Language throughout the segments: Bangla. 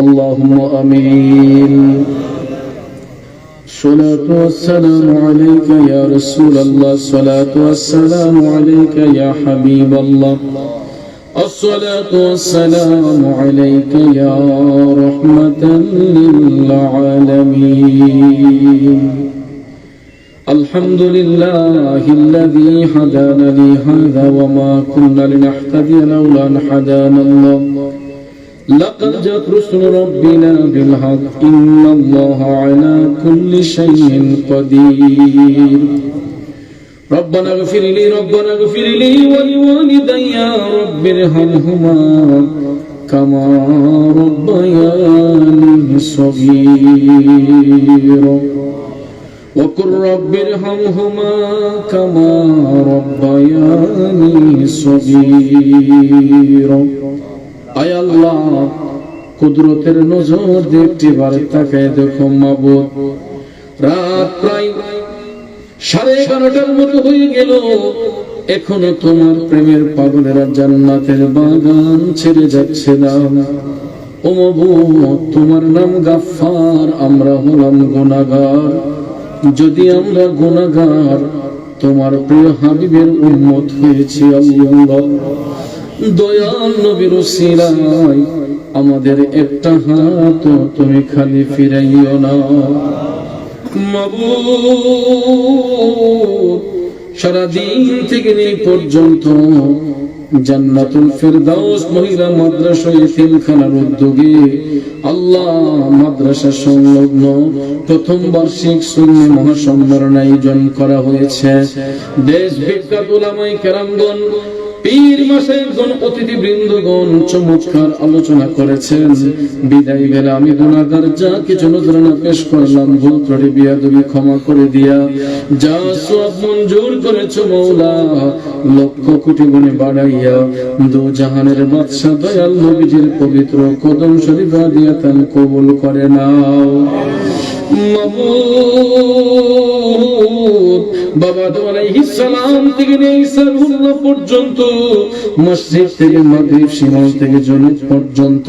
اللهم آمين. الصلاة والسلام عليك يا رسول الله. الصلاة والسلام عليك يا حبيب الله. الصلاة والسلام عليك يا رحمة للعالمين. الحمد لله الذي هدانا لهذا وما كنا لنهتدي لولا أن هدانا الله. لقد جاءت رسل ربنا بالحق إن الله على كل شيء قدير ربنا اغفر لي ربنا اغفر لي ولوالدي يا رب ارحمهما كما ربياني صغيرا وقل رب ارحمهما كما ربياني صغيرا আয় কুদরতের নজর দেখতে বার তাকায় দেখো মাবুদ। রাত প্রায় সাড়ে এগারোটার মতো হয়ে গেল। এখনও তোমার প্রেমের পাগলেরা জান্নাতের বাগান ছেড়ে যাচ্ছে না। ও তোমার নাম গাফার আমরা হলাম গুনাহগার। যদি আমরা গুনাহগার, তোমার প্রিয় হাবিবের উন্মত হয়েছি আল্লাহ। দয়াল নবীর সিরাই আমাদের একটা হাত তুমি খালি ফিরাইও না। সারাদিন থেকে এই পর্যন্ত জান্নাতুল ফেরদাউস মহিলা মাদ্রাসা ইতিমখানার উদ্যোগে আল্লাহ মাদ্রাসা সংলগ্ন প্রথম বার্ষিক সুন্নি মহাসম্মেলন আয়োজন করা হয়েছে। দেশ বিখ্যাত ওলামাই কেরামগণ পীর মাসাইগণ অতিথি বৃন্দগণ চমৎকার আলোচনা করেছেন। বিদায় বেলা আমি গুণাগার, যা কিছু নজরানা পেশ করলাম ভুল ত্রুটি বিয়াদবি ক্ষমা করে দিয়া। যা সব মঞ্জুর করেছ মৌলা, লক্ষ কোটি গুণে বাড়াইয়া দু জাহানের বাদশা দয়াল নবীজির পবিত্র কদম শরীফ দিয়া তান কবুল করে নাও। মাবুদ বাবা আদম আলাইহিস সালাম থেকে নিয়ে ঈসা রুহুল্লাহ পর্যন্ত মসজিদ থেকে মাগরিব সীমাল থেকে জনক পর্যন্ত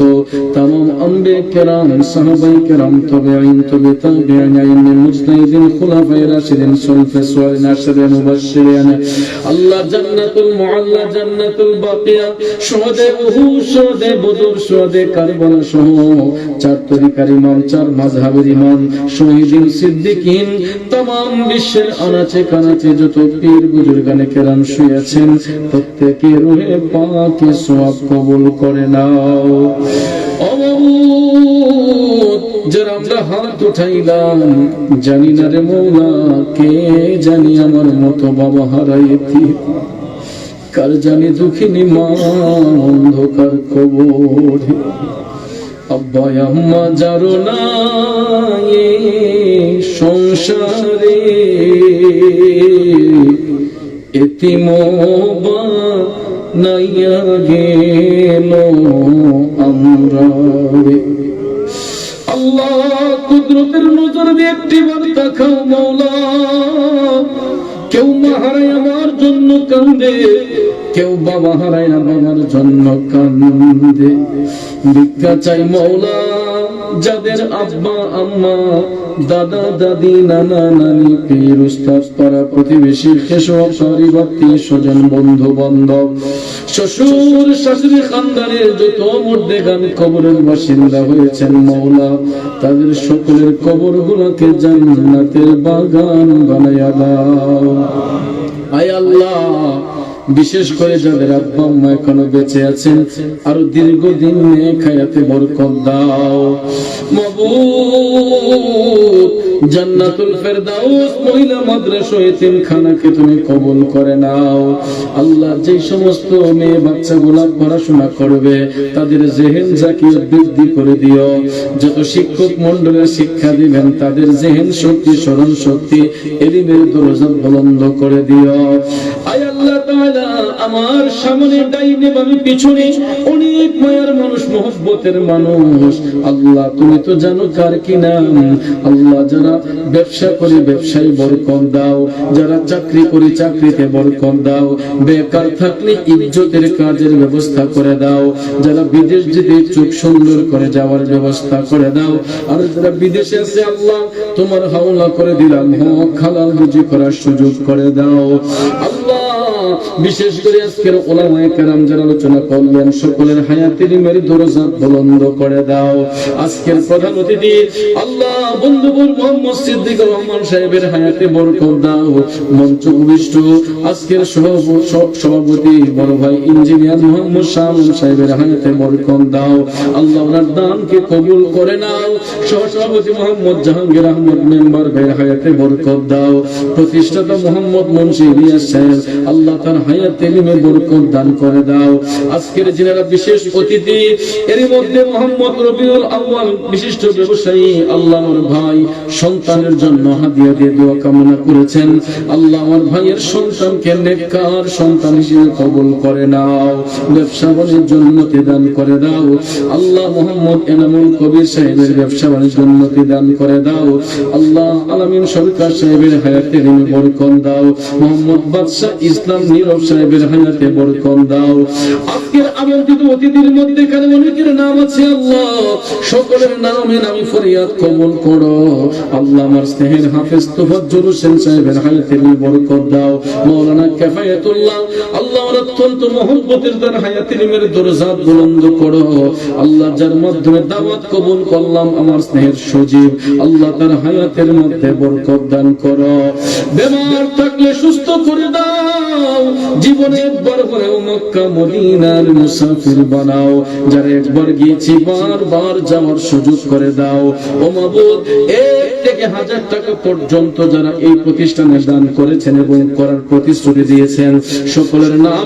तमाम আম্বে কেরাম সাহাবাই কেরাম তাবেঈন তবে তাবেঈন আইন মুজতাহিদিন খুলাফায়ে রাশিদিন সুলফে সোয়ালিন আশরে মুবাশশিরিন আল্লাহ জান্নাতুল মুআল্লা জান্নাতুল বাকিয়া শুহাদে উহুদ শুহাদে বদর শুহাদে কারবালা সহ চার তরিকার ইমাম চার মাযহাবের ইমাম শহীদিন সিদ্দিকিন तमाम বিশ্বের আনাচে কানাচে যত পীর বুজুর্গানে কেরাম শুয়েছেন। প্রত্যেকের রুহে পাকে সওয়াব কবুল করে নাও। আমরা মতো বাবা হারাইতি কার জানি দুঃখিনী মা, অন্ধকার কবর? আব্বা আম্মা যারো সংসারে এতিমবা নাইয়া গেল আমরা আল্লাহ কুদরতের নজর দিয়ে একটি বার তাকাও মৌলা কেউ মা হারায় আমার জন্য কান্দে। কেউ বাবা হারায় বাবার জন্য কান্দে। ভিক্ষা চাই মৌলা, যাদের আব্বা, আম্মা, দাদা, দাদি, নানা, নানি পীর উস্তাদ পাড়া প্রতিবেশী, কেশব পরিবার্তী স্বজন, বন্ধু, বান্ধব, শ্বশুর, শাশুড়ি, খানদানের যত মধ্যে গান কবরের বাসিন্দা হয়েছেন মৌলা, তাদের সকলের কবর গুলোকে জান্নাতের বাগান বানাইয়া দাও। আয় আল্লাহ বিশেষ করে যাদের আব্বা আম্মা এখনও বেঁচে আছেন, আরও দীর্ঘদিন খায়াতে বরকত দাও। জান্নাতুল ফেরদাউস, মহিলা মাদ্রাসা তুমি কবুল করে নাও। আল্লাহ যে সমস্ত মেয়ে পড়াশোনা করবে, তাদের জেহেন জাকিয়ে বৃদ্ধি করে দিও। যত শিক্ষক মন্ডলের শিক্ষা দিবেন, তাদের জেহেন শক্তি, স্মরণ শক্তি, এলিমের দরজা বলন্দ করে দিও। আয় আল্লাহ আলা আমার সামনে ডাইনে বামে পিছনে অনেক মায়ার মানুষ, মোহব্বতের মানুষ। আল্লাহ, তুমি তো জানো কার কি নাম। আল্লাহ, যারা ব্যবসা করে ব্যবসায় বরকত দাও, যারা চাকরি করে চাকরিতে বরকত দাও, বেকার থাকলে ইজ্জতের কাজের ব্যবস্থা করে দাও, যারা বিদেশ যেতে চোখ সুন্দর করে যাওয়ার ব্যবস্থা করে দাও, আর যারা বিদেশে আছে, আল্লাহ, তোমার হাওলা করে দিলাম, হক হালাল রুজি করার সুযোগ করে দাও। বিশেষ করে আজকের ওলামায়ে কেরাম যারা আলোচনা করলেন, সকলের হায়াতের মেরে দরজা বলন্দ করে দাও। আজকের প্রধান অতিথি, আল্লাহ মোহাম্মদ আজকের আল্লাহ তার দান দাও। আজকের বিশেষ অতিথি এর মধ্যে মোহাম্মদ রবিউল আউয়াল বিশিষ্ট ব্যবসায়ী, আল্লাহ আমার ভাই, সন্তানের জন্য হাদিয়া দিয়ে দোয়া কামনা করেছেন। আল্লাহ আমার ভাইয়ের সন্তানকে নেককার সন্তান হিসেবে কবুল করে নাও, ব্যবসা বাণিজ্য উন্নতি দান করে দাও। আল্লাহ মোহাম্মদ এনামুল কবির সাহেবের ব্যবসা বাণিজ্য উন্নতি দান করে দাও। আল্লাহ আলামিন সরকার সাহেবের হায়াতে ঋণে বরকন দাও। মোহাম্মদ বাদশাহ ইসলাম নীরব সাহেবের হায়াতে বরকন দাও। আজকের আমন্ত্রিত অতিথির মধ্যে কারণ অনেকের নাম আছে আল্লাহ। সকলের নামে নামি ফরিয়াদ কবুল করো আল্লাহ আমার স্নেহের হাফেজ তোফাজ্জুল হোসেন সাহেবের হায়াতে ঋণে বরকত দাও। মৌলানা কেফায়েতুল্লাহ, আল্লাহ অত্যন্ত মহব্বতের ঋণের দরজা বুলন্দ করো। আল্লাহ যার মাধ্যমে দাওয়াত কবুল করলাম, আমার স্নেহের সজীব, আল্লাহ তার হায়াতের মধ্যে বরকত দান করো। বেমার থাকলে সুস্থ করে দাও। জীবনে একবার হলেও মক্কা, মদিনার মুসাফির বানাও। যারা একবার গিয়েছি, বারবার যাওয়ার সুযোগ করে দাও। ও মাবুদ, এক থেকে হাজার টাকা পর্যন্ত যারা এই প্রতিষ্ঠানে দান করেছেন এবং করার প্রতিশ্রুতি দিয়েছেন, সকলের নামে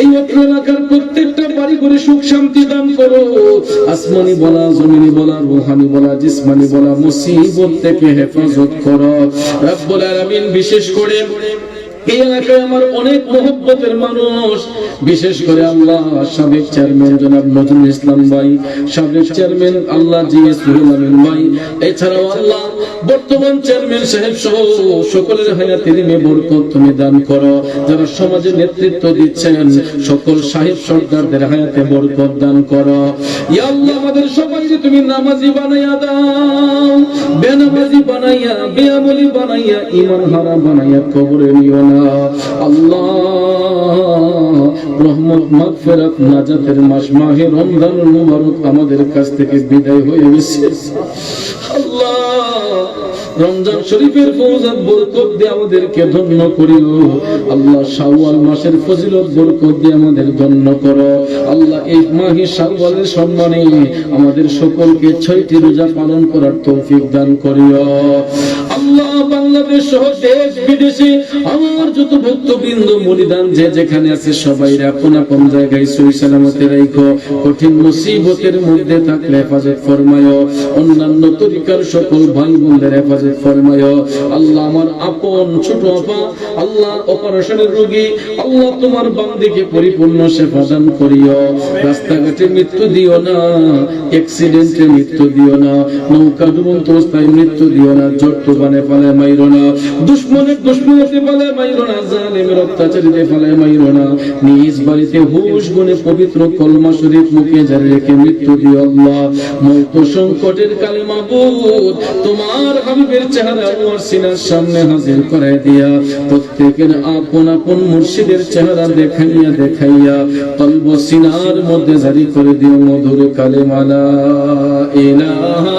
এই এলাকার প্রত্যেকটা বাড়ি করে সুখ শান্তি দান করো। আসমানি বলা, জমিনি বলা, রুহানি বলা, জিসমানি বলা, মুসিবত থেকে হেফাজত করো। রব্বুল আলামিন বিশেষ করে আমার অনেক মহব্বতের মানুষ, বিশেষ করে আল্লাহ, সাবেক চেয়ারম্যান ইসলাম ভাই, সাবেক চেয়ারম্যান আল্লাহ এছাড়াও আল্লাহ বর্তমান চেয়ারম্যান সাহেব সহ সকলের হায়াতে রিমে বরকত তুমি দান করো। যারা সমাজে নেতৃত্ব দিচ্ছেন, সকল সাহেব সর্দারদের হায়াতে বরকত দান করো। আল্লাহ, আমাদের সবাইকে তুমি নামাজি বানাইয়া দাও, বেনামাজি বানাইয়া বেআমলি বানাইয়া ইমান হারা বানাইয়া কবরে নিও না। আল্লাহ, রহমত, মাগফিরাত, নাজাতের মাস, মাহে রমজানুল মুবারক আমাদের কাছ থেকে বিদায় হয়ে গেছে। আল্লাহ রমজান শরীফের ফৌজাত বরকত দিয়ে আমাদেরকে ধন্য করিও আল্লাহ শাওয়াল মাসের ফজিলত, বরকত দিয়ে আমাদের ধন্য করো। আল্লাহ এই মাহে শাওয়ালের সম্মানে আমাদের সকলকে ছয়টি রোজা পালন করার তৌফিক দান করিও। আল্লাহ বাংলাদেশ সহ দেশ বিদেশে আমার যত ভক্তবৃন্দ মনিদান যে যেখানে আছে সবাই আপন আপন জায়গায় সই সালামতে রাখো কঠিন মুসিবতের মধ্যে থাকলে হেফাজত ফরমায়। অন্যান্য তরিকার সকল ভাই বোনদের হেফাজত ফরমায়। আল্লাহ আমার আপন ছোট আপা, আল্লাহ অপারেশনের রোগী, আল্লাহ তোমার বান্দিকে পরিপূর্ণ সেবা দান করিও রাস্তাঘাটে মৃত্যু দিও না অ্যাক্সিডেন্টে মৃত্যু দিও না, নৌকা ডুবন্ত অবস্থায় মৃত্যু দিও না জট্ট বানে পালে মাইরো না। দুশ্মনের দুশ্মনতে পালে মাইরো না। জালেমের অত্যাচারীতে পালে মাইরো না। নিজ বাড়িতে হুশ গুণে পবিত্র কলমা শরীফ মুখে জারি রেখে মৃত্যু দিও আল্লাহ। মৌত সংকটের কালে মাবুদ, তোমার হাবিবের চেহারা আমার সিনার সামনে হাজির করে দিয়া। প্রত্যেকের আপন আপন মুর্শিদের চেহারা দেখাইয়া দেখাইয়া কলব সিনার মধ্যে জারি করে দিও মধুর কালেমালা ইলাহা